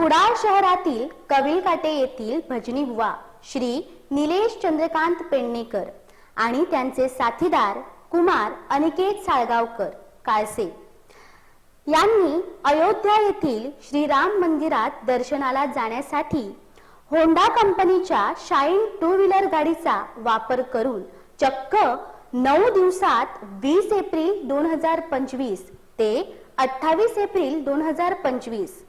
कुडाळ शहरातील कविलकाटे येथील भजनी बुवा श्री निलेश चंद्रकांत पेडणेकर आणि त्यांचे साथीदार कुमार अनिकेत साळगावकर काळसे. यांनी अयोध्या येथील श्रीराम मंदिरात दर्शनाला जाण्यासाठी होंडा कंपनीच्या शाईन टू व्हीलर गाडीचा वापर करून चक्क नऊ दिवसात वीस एप्रिल दोन हजार पंचवीस ते अठ्ठावीस एप्रिल दोन हजार पंचवीस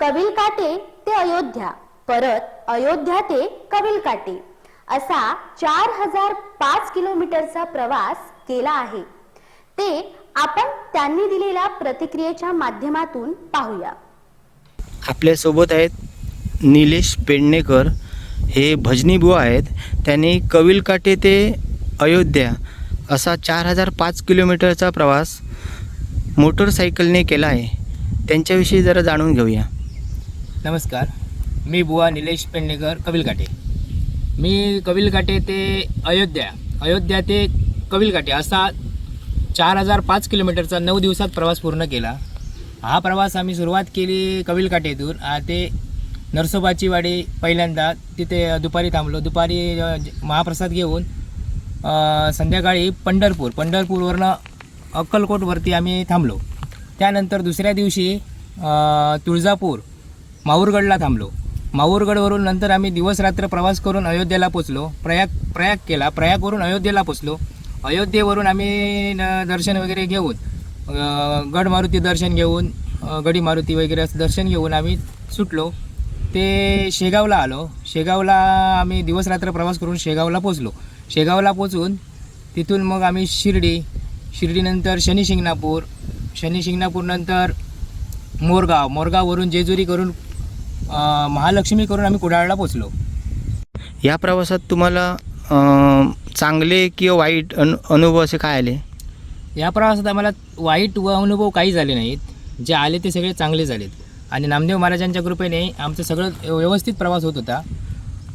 कविलकाटे ते अयोध्या परत अयोध्या ते कविलकाटे असा चार हजार पाच किलोमीटरचा प्रवास केला आहे. ते आपण त्यांनी दिलेल्या प्रतिक्रियेच्या माध्यमातून पाहूया. आपल्यासोबत आहेत निलेश पेडणेकर. हे भजनी बुवा आहेत. त्यांनी कविलकाटे ते अयोध्या असा चार हजार पाच किलोमीटरचा प्रवास मोटरसायकलने केला आहे. त्यांच्याविषयी जरा जाणून घेऊया. नमस्कार. मी बुवा निलेश पेडणेकर कविलकाटे मी कविलकाटे ते अयोध्या. अयोध्या ते कविलकाटे असा चार हजार पाच किलोमीटरचा नऊ दिवसात प्रवास पूर्ण केला. हा प्रवास आम्ही सुरुवात केली कविलकाटेतून ते नरसोबाची वाडी पहिल्यांदा. तिथे दुपारी थांबलो. दुपारी महाप्रसाद घेऊन संध्याकाळी पंढरपूर. पंढरपूरवरनं अक्कलकोटवरती आम्ही थांबलो. त्यानंतर दुसऱ्या दिवशी तुळजापूर माहूरगडला थांबलो. माहूरगडवरून नंतर आम्ही दिवसरात्र प्रवास करून अयोध्येला पोचलो. प्रयाग प्रयाग केला. प्रयागवरून अयोध्येला पोचलो. अयोध्येवरून आम्ही न- दर्शन वगैरे घेऊन गड मारुती दर्शन घेऊन गडी मारुती वगैरे असं दर्शन घेऊन आम्ही सुटलो. ते शेगावला आलो. शेगावला आम्ही दिवसरात्र प्रवास करून शेगावला पोचलो. शेगावला पोचून तिथून मग आम्ही शिर्डी शिर्डीनंतर शनी शिंगणापूर शनी शिंगणापूरनंतर मोरगाव. मोरगाववरून जेजुरी करून महालक्ष्मी करून आम्ही कुडाळला पोचलो. या प्रवासात तुम्हाला चांगले किंवा वाईट अनु अनुभव असे काय आले? या प्रवासात आम्हाला वाईट व अनुभव काही झाले नाहीत. जे आले ते सगळे चांगले झालेत. आणि नामदेव महाराजांच्या कृपेने आमचं सगळं व्यवस्थित प्रवास होत होता.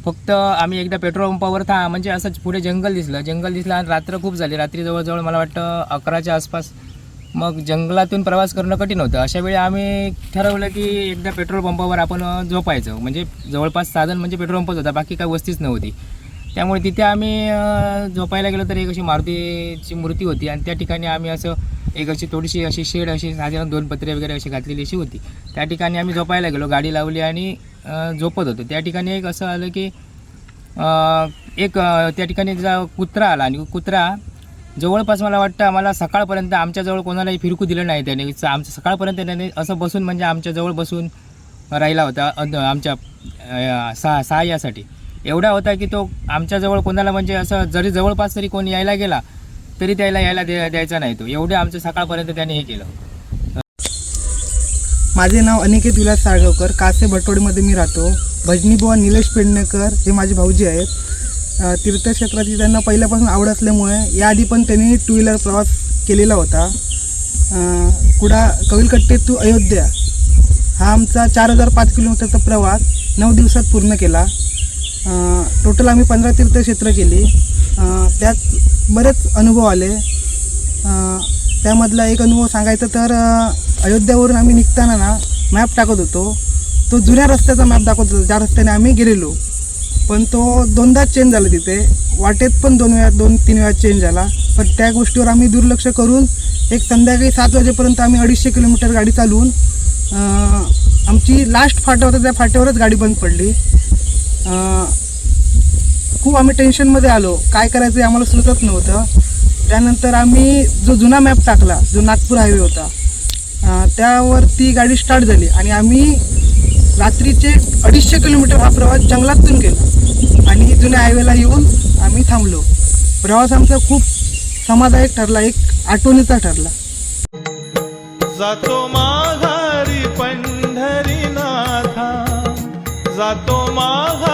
फक्त आम्ही एकदा पेट्रोल पंपावर था म्हणजे असंच पुढे जंगल दिसलं. जंगल दिसलं आणि रात्र खूप झाली. रात्री जवळजवळ मला वाटतं अकराच्या आसपास मग जंगलातून प्रवास करणं कठीण होतं. अशा वेळी आम्ही ठरवलं की एकदा पेट्रोल पंपावर आपण झोपायचं. म्हणजे जवळपास साधन म्हणजे पेट्रोल पंपच होता. बाकी काही वस्तीच नव्हती. त्यामुळे तिथे आम्ही झोपायला गेलो तर एक अशी मारुतीची मूर्ती होती आणि त्या ठिकाणी आम्ही असं एक अशी थोडीशी अशी शेड अशी साधारण दोन पत्रे वगैरे अशी घातलेली अशी होती. त्या ठिकाणी आम्ही झोपायला गेलो. गाडी लावली आणि झोपत होतो. त्या ठिकाणी एक असं आलं की एक त्या ठिकाणी जा कुत्रा आला आणि कुत्रा जवळपास मला वाटतं आम्हाला सकाळपर्यंत आमच्याजवळ कोणालाही फिरकू दिलं नाही त्याने. आमचं सकाळपर्यंत त्याने असं बसून म्हणजे आमच्याजवळ बसून राहिला होता आमच्या सहा सहाय्यासाठी. एवढा होता की तो आमच्याजवळ कोणाला म्हणजे असं जरी जवळपास तरी कोण यायला गेला तरी त्याला यायला द्या द्यायचा नाही तो. एवढे आमचं सकाळपर्यंत त्याने हे केलं. माझे नाव अनिकेत विलास साळगावकर. कासे भटोडीमध्ये मी राहतो. भजनी बुवा निलेश पेडणेकर हे माझे भाऊजी आहेत. तीर्थक्षेत्राची त्यांना पहिल्यापासून आवड असल्यामुळे याआधी पण त्यांनी टू व्हीलर प्रवास केलेला होता. कुडा कविलकट्टे टू अयोध्या. हा आमचा चार हजार पाच किलोमीटरचा प्रवास नऊ दिवसात पूर्ण केला. टोटल आम्ही पंधरा तीर्थक्षेत्र केली. त्यात बरेच अनुभव आले. त्यामधला एक अनुभव सांगायचा तर अयोध्यावरून आम्ही निघताना ना मॅप टाकत होतो. तो जुन्या रस्त्याचा मॅप दाखवत होतो. ज्या रस्त्याने आम्ही गेलेलो. पण तो दोनदा चेंज झाला तिथे. वाटेत पण दोन वेळा दोन तीन वेळा चेंज झाला. पण त्या गोष्टीवर आम्ही दुर्लक्ष करून एक संध्याकाळी सात वाजेपर्यंत आम्ही अडीचशे किलोमीटर गाडी चालवून आमची लास्ट फाटा होता त्या फाट्यावरच गाडी बंद पडली. खूप आम्ही टेन्शनमध्ये आलो. काय करायचं आम्हाला सुचत नव्हतं. त्यानंतर आम्ही जो जुना मॅप टाकला जो नागपूर हायवे होता त्यावर ती गाडी स्टार्ट झाली. आणि आम्ही रात्रीचे अडीचशे किलोमीटर हा प्रवास जंगलातून केला. आणि जुन्या हायवेला येऊन आम्ही थांबलो. प्रवास आमचा खूप समाधायक ठरला एक आठवणीचा ठरला. जातो माघारी पंढरीनाथा. जातो माघारी